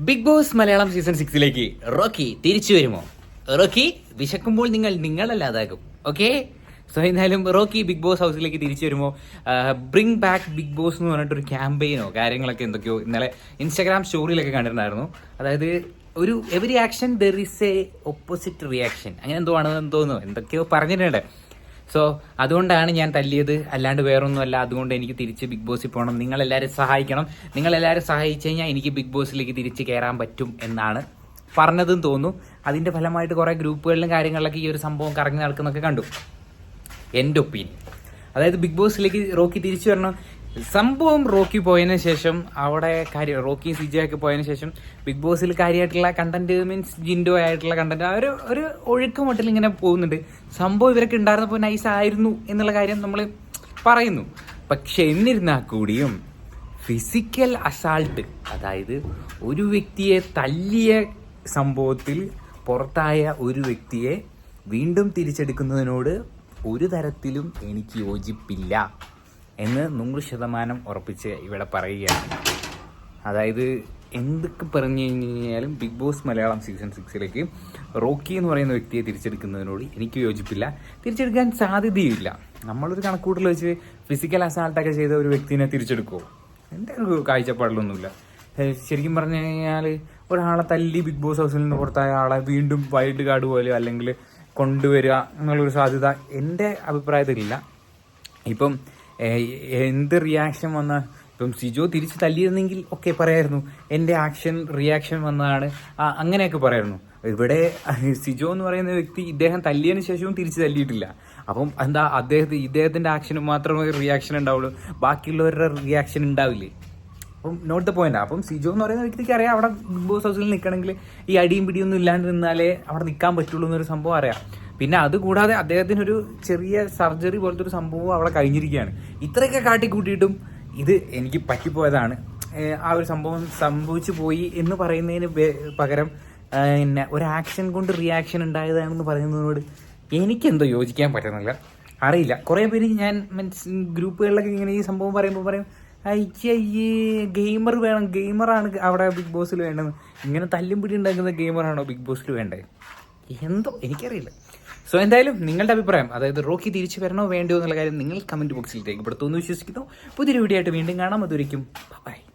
Big boss Malayalam season സിക്സിലേക്ക് Rocky തിരിച്ചു വരുമോ? റോക്കി വിശക്കുമ്പോൾ നിങ്ങൾ നിങ്ങളല്ലാതാകും. ഓക്കെ സോ എന്തായാലും റോക്കി ബിഗ് ബോസ് ഹൗസിലേക്ക് തിരിച്ചു വരുമോ? ബ്രിങ് ബാക്ക് ബിഗ് ബോസ് എന്ന് പറഞ്ഞിട്ടൊരു ക്യാമ്പയിനോ കാര്യങ്ങളൊക്കെ എന്തൊക്കെയോ ഇന്നലെ ഇൻസ്റ്റാഗ്രാം സ്റ്റോറിയിലൊക്കെ കണ്ടിട്ടുണ്ടായിരുന്നു. അതായത് ഒരു every action there is a opposite reaction അങ്ങനെ എന്തോ ആണെന്ന് തോന്നുന്നു. എന്തൊക്കെയോ പറഞ്ഞിട്ടുണ്ട്. സോ അതുകൊണ്ടാണ് ഞാൻ തല്ലിയത്. അല്ലാണ്ട് വേറൊന്നുമല്ല. അതുകൊണ്ട് എനിക്ക് തിരിച്ച് ബിഗ് ബോസിൽ പോകണം. നിങ്ങൾ നിങ്ങളെല്ലാവരും സഹായിക്കണം. നിങ്ങളെല്ലാവരും സഹായിച്ചു കഴിഞ്ഞാൽ എനിക്ക് ബിഗ് ബോസിലേക്ക് തിരിച്ച് കയറാൻ പറ്റും എന്നാണ് പറഞ്ഞതും തോന്നുന്നു. അതിന്റെ ഫലമായിട്ട് കുറേ ഗ്രൂപ്പുകളിലും കാര്യങ്ങളിലൊക്കെ ഈ ഒരു സംഭവം കറങ്ങി നടക്കുന്നൊക്കെ കണ്ടു. എന്റെ ഒപ്പീനിയൻ അതായത് ബിഗ് ബോസിലേക്ക് റോക്കി തിരിച്ചു വരണം. സംഭവം റോക്കി പോയതിന് ശേഷം അവിടെ കാര്യം റോക്കി സിജയൊക്കെ പോയതിന് ശേഷം ബിഗ് ബോസിൽ കാര്യമായിട്ടുള്ള കണ്ടന്റ് മീൻസ് ജിൻഡോ ആയിട്ടുള്ള കണ്ടന്റ് ഒരു ഒരു ഒഴുക്ക് മട്ടിൽ ഇങ്ങനെ പോകുന്നുണ്ട്. സംഭവം ഇവരൊക്കെ ഉണ്ടായിരുന്നപ്പോൾ നൈസ് ആയിരുന്നു എന്നുള്ള കാര്യം നമ്മൾ പറയുന്നു. പക്ഷെ എന്നിരുന്നാൽ കൂടിയും ഫിസിക്കൽ അസാൾട്ട് അതായത് ഒരു വ്യക്തിയെ തല്ലിയ സംഭവത്തിൽ പുറത്തായ ഒരു വ്യക്തിയെ വീണ്ടും തിരിച്ചെടുക്കുന്നതിനോട് ഒരു തരത്തിലും എനിക്ക് യോജിപ്പില്ല. എന്ന് നൂറ് ശതമാനം ഉറപ്പിച്ച് ഇവിടെ പറയുകയാണ്. അതായത് എന്തൊക്കെ പറഞ്ഞു കഴിഞ്ഞാലും ബിഗ് ബോസ് മലയാളം സീസൺ സിക്സിലേക്ക് റോക്കി എന്ന് പറയുന്ന വ്യക്തിയെ തിരിച്ചെടുക്കുന്നതിനോട് എനിക്ക് യോജിപ്പില്ല. തിരിച്ചെടുക്കാൻ സാധ്യതയില്ല. നമ്മളൊരു കണക്കൂട്ടിൽ വെച്ച് ഫിസിക്കൽ അസാൾട്ടൊക്കെ ചെയ്ത ഒരു വ്യക്തിനെ തിരിച്ചെടുക്കുമോ എന്റെ ഒരു കാഴ്ചപ്പാടിലൊന്നുമില്ല. ശരിക്കും പറഞ്ഞു കഴിഞ്ഞാൽ ഒരാളെ തല്ലി ബിഗ് ബോസ് ഹൗസിൽ നിന്ന് പുറത്തായ ആളെ വീണ്ടും വൈൽഡ് കാർഡ് പോലെ അല്ലെങ്കിൽ കൊണ്ടുവരിക എന്നുള്ളൊരു സാധ്യത എന്റെ അഭിപ്രായത്തിലില്ല. ഇപ്പം എന്ത് റിയാക്ഷൻ വന്ന? ഇപ്പം സിജോ തിരിച്ച് തല്ലിയിരുന്നെങ്കിൽ ഒക്കെ പറയായിരുന്നു. എന്റെ ആക്ഷൻ റിയാക്ഷൻ വന്നതാണ്. അങ്ങനെയൊക്കെ പറയായിരുന്നു. ഇവിടെ സിജോ എന്ന് പറയുന്ന വ്യക്തി ഇദ്ദേഹം തല്ലിയതിനു ശേഷവും തിരിച്ച് തല്ലിയിട്ടില്ല. അപ്പം എന്താ അദ്ദേഹത്തെ ഇദ്ദേഹത്തിന്റെ ആക്ഷന് മാത്രമേ റിയാക്ഷൻ ഉണ്ടാവുള്ളൂ. ബാക്കിയുള്ളവരുടെ റിയാക്ഷൻ ഉണ്ടാവില്ലേ? അപ്പം നോട്ട് ദ പോയിന്റ് അപ്പം സിജോ എന്ന് പറയുന്ന വ്യക്തിക്ക് അറിയാം അവിടെ ബിഗ് ബോസ് ഹൗസിൽ നിൽക്കണമെങ്കിൽ ഈ അടിയും പിടിയൊന്നും ഇല്ലാണ്ട് നിന്നാലേ അവിടെ നിൽക്കാൻ പറ്റുള്ളൂ എന്നൊരു സംഭവം അറിയാം. പിന്നെ അതുകൂടാതെ അദ്ദേഹത്തിന് ഒരു ചെറിയ സർജറി പോലത്തെ ഒരു സംഭവം അവിടെ കഴിഞ്ഞിരിക്കുകയാണ്. ഇത്രയൊക്കെ കാട്ടിക്കൂട്ടിയിട്ടും ഇത് എനിക്ക് പറ്റിപ്പോയതാണ്. ആ ഒരു സംഭവം സംഭവിച്ചു പോയി എന്ന് പറയുന്നതിന് പകരം പിന്നെ ഒരു ആക്ഷൻ കൊണ്ട് റിയാക്ഷൻ ഉണ്ടായതാണെന്ന് പറയുന്നതിനോട് എനിക്കെന്തോ യോജിക്കാൻ പറ്റുന്നില്ല. അറിയില്ല. കുറേ പേര് ഞാൻ മീൻസ് ഗ്രൂപ്പുകളിലൊക്കെ ഇങ്ങനെ ഈ സംഭവം പറയുമ്പോൾ പറയും അയ്യേ ഗെയിമർ വേണം ഗെയിമറാണ് അവിടെ ബിഗ് ബോസിൽ വേണ്ടത്. ഇങ്ങനെ തല്ലും പിടി ഉണ്ടാക്കുന്ന ഗെയിമറാണോ ബിഗ് ബോസിൽ വേണ്ടത്? എന്തോ എനിക്കറിയില്ല. സോ എന്തായാലും നിങ്ങളുടെ അഭിപ്രായം അതായത് റോക്കി തിരിച്ചു വരണോ വേണ്ടോ എന്നുള്ള കാര്യം നിങ്ങൾ കമന്റ് ബോക്സിൽ രേഖപ്പെടുത്തുമെന്ന് വിശ്വസിക്കുന്നു. പുതിയൊരു വീഡിയോ ആയിട്ട് വീണ്ടും കാണാം. അതൊരിക്കും ബൈ